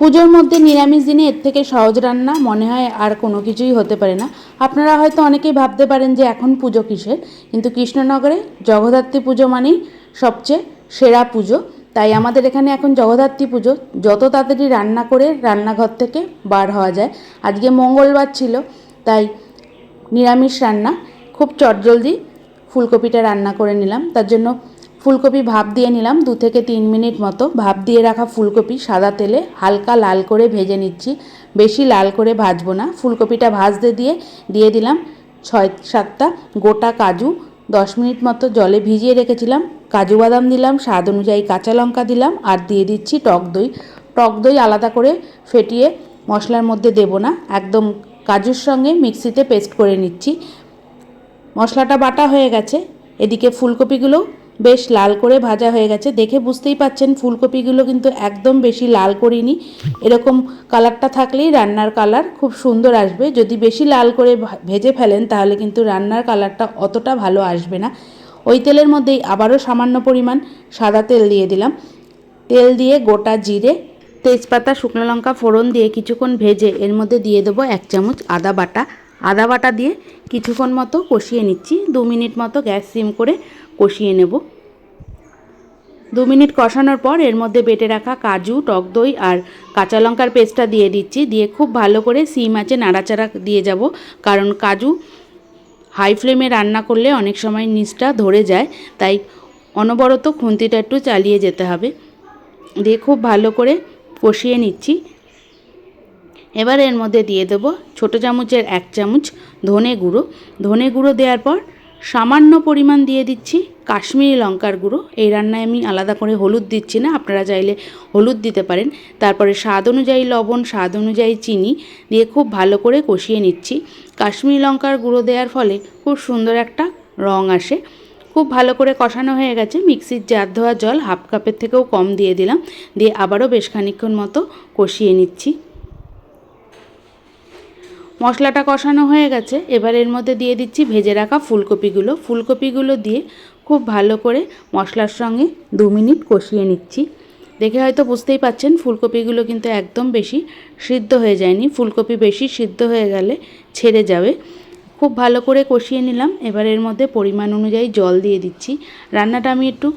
পুজোর মধ্যে নিরামিষ দিনে এর থেকে সহজ রান্না মনে হয় আর কোনো কিছুই হতে পারে না। আপনারা হয়তো অনেকেই ভাবতে পারেন যে এখন পুজো কিসের? কিন্তু কৃষ্ণনগরে জগদ্ধাত্রী পুজো মানেই সবচেয়ে সেরা পুজো। তাই আমাদের এখানে এখন জগদ্ধাত্রী পুজো যত তাড়াতাড়ি রান্না করে রান্নাঘর থেকে বার হওয়া যায়। আজকে মঙ্গলবার ছিল, তাই নিরামিষ রান্না। খুব চটজলদি ফুলকপিটা রান্না করে নিলাম। তার জন্য ফুলকপি ভাপ দিয়ে নিলাম, দু থেকে তিন মিনিট মতো। ভাপ দিয়ে রাখা ফুলকপি সাদা তেলে হালকা লাল করে ভেজে নিচ্ছি। বেশি লাল করে ভাজবো না। ফুলকপিটা ভাজতে দিয়ে দিয়ে দিলাম ছয় সাতটা গোটা কাজু। দশ মিনিট মতো জলে ভিজিয়ে রেখেছিলাম। কাজু বাদাম দিলাম, স্বাদ অনুযায়ী কাঁচা লঙ্কা দিলাম আর দিয়ে দিচ্ছি টক দই। টক দই আলাদা করে ফেটিয়ে মশলার মধ্যে দেবো না। একদম কাজুর সঙ্গে মিক্সিতে পেস্ট করে নিচ্ছি। মশলাটা বাটা হয়ে গেছে। এদিকে ফুলকপিগুলো বেশ লাল করে ভাজা হয়ে গেছে। দেখে বুঝতেই পাচ্ছেন ফুলকপিগুলো কিন্তু একদম বেশি লাল করিনি। এরকম কালারটা থাকলেই রান্নার কালার খুব সুন্দর আসবে। যদি বেশি লাল করে ভেজে ফেলেন, তাহলে কিন্তু রান্নার কালারটা অতটা ভালো আসবে না। ওই তেলের মধ্যেই আবারও সামান্য পরিমাণ সাদা তেল দিয়ে দিলাম। তেল দিয়ে গোটা জিরে, তেজপাতা, শুকনো লঙ্কা, ফোড়ন দিয়ে কিছুক্ষণ ভেজে এর মধ্যে দিয়ে দেবো এক চামচ আদা বাটা। আদা বাটা দিয়ে কিছুক্ষণ মতো কষিয়ে নিচ্ছি। দু মিনিট মতো গ্যাস সিম করে কষিয়ে নেব। দু মিনিট কষানোর পর এর মধ্যে বেটে রাখা কাজু, টক দই আর কাঁচা লঙ্কার পেস্টটা দিয়ে দিচ্ছি। দিয়ে খুব ভালো করে সিম আছে নাড়াচাড়া দিয়ে যাব। কারণ কাজু হাই ফ্লেমে রান্না করলে অনেক সময় নিচটা ধরে যায়। তাই অনবরত খুন্তিটা একটু চালিয়ে যেতে হবে। দিয়ে খুব ভালো করে কষিয়ে নিচ্ছি। এবার এর মধ্যে দিয়ে দেবো ছোটো চামচের এক চামচ ধনে গুঁড়ো। ধনে গুঁড়ো দেওয়ার পর সামান্য পরিমাণ দিয়ে দিচ্ছি কাশ্মীরি লঙ্কার গুঁড়ো। এই রান্নায় আমি আলাদা করে হলুদ দিচ্ছি না, আপনারা চাইলে হলুদ দিতে পারেন। তারপরে স্বাদ অনুযায়ী লবণ, স্বাদ অনুযায়ী চিনি দিয়ে খুব ভালো করে কষিয়ে নিচ্ছি। কাশ্মীরি লঙ্কার গুঁড়ো দেওয়ার ফলে খুব সুন্দর একটা রং আসে। খুব ভালো করে কষানো হয়ে গেছে। মিক্সির জার ধোয়া জল হাফ কাপের থেকেও কম দিয়ে দিলাম। দিয়ে আবারও বেশ খানিক্ষণ মতো কষিয়ে নিচ্ছি। মশলাটা কষানো হয়ে গেছে। এবার এর মধ্যে দিয়ে দিচ্ছি ভেজে রাখা ফুলকপিগুলো। ফুলকপিগুলো দিয়ে খুব ভালো করে মশলার সঙ্গে দু মিনিট কষিয়ে নিচ্ছি। দেখে হয়তো বুঝতেই পাচ্ছেন, ফুলকপিগুলো কিন্তু একদম বেশি সিদ্ধ হয়ে যায়নি। ফুলকপি বেশি সিদ্ধ হয়ে গেলে ছেড়ে যাবে। খুব ভালো করে কষিয়ে নিলাম। এবার এর মধ্যে পরিমাণ অনুযায়ী জল দিয়ে দিচ্ছি। রান্নাটা আমি একটু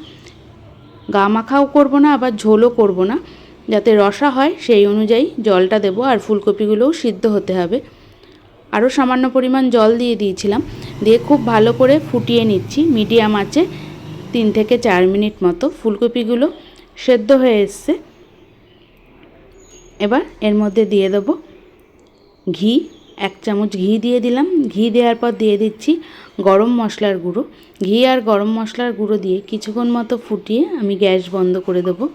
গা মাখাও করব না, আবার ঝোলও করব না। যাতে রসা হয়, সেই অনুযায়ী জলটা দেবো। আর ফুলকপিগুলোও সিদ্ধ হতে হবে। আরও সামান্য পরিমাণ জল দিয়ে দিয়েছিলাম। দিয়ে খুব ভালো করে ফুটিয়ে নিচ্ছি। মিডিয়াম আঁচে তিন থেকে চার মিনিট মতো। ফুলকপিগুলো সেদ্ধ হয়ে এসছে। এবার এর মধ্যে দিয়ে দেবো ঘি। এক চামচ ঘি দিয়ে দিলাম। ঘি দেওয়ার পর দিয়ে দিচ্ছি গরম মশলার গুঁড়ো। ঘি আর গরম মশলার গুঁড়ো দিয়ে কিছুক্ষণ মতো ফুটিয়ে আমি গ্যাস বন্ধ করে দেবো।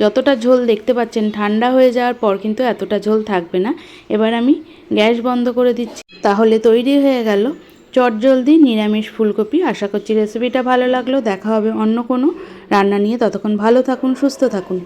যতটা ঝোল দেখতে পাচ্ছেন, ঠান্ডা হয়ে যাওয়ার পর কিন্তু এতটা ঝোল থাকবে না। এবার আমি গ্যাস বন্ধ করে দিচ্ছি। তাহলে তৈরি হয়ে গেল চটজলদি নিরামিষ ফুলকপি। আশা করছি রেসিপিটা ভালো লাগল। দেখা হবে অন্য কোনো রান্না নিয়ে। ততক্ষণ ভালো থাকুন, সুস্থ থাকুন।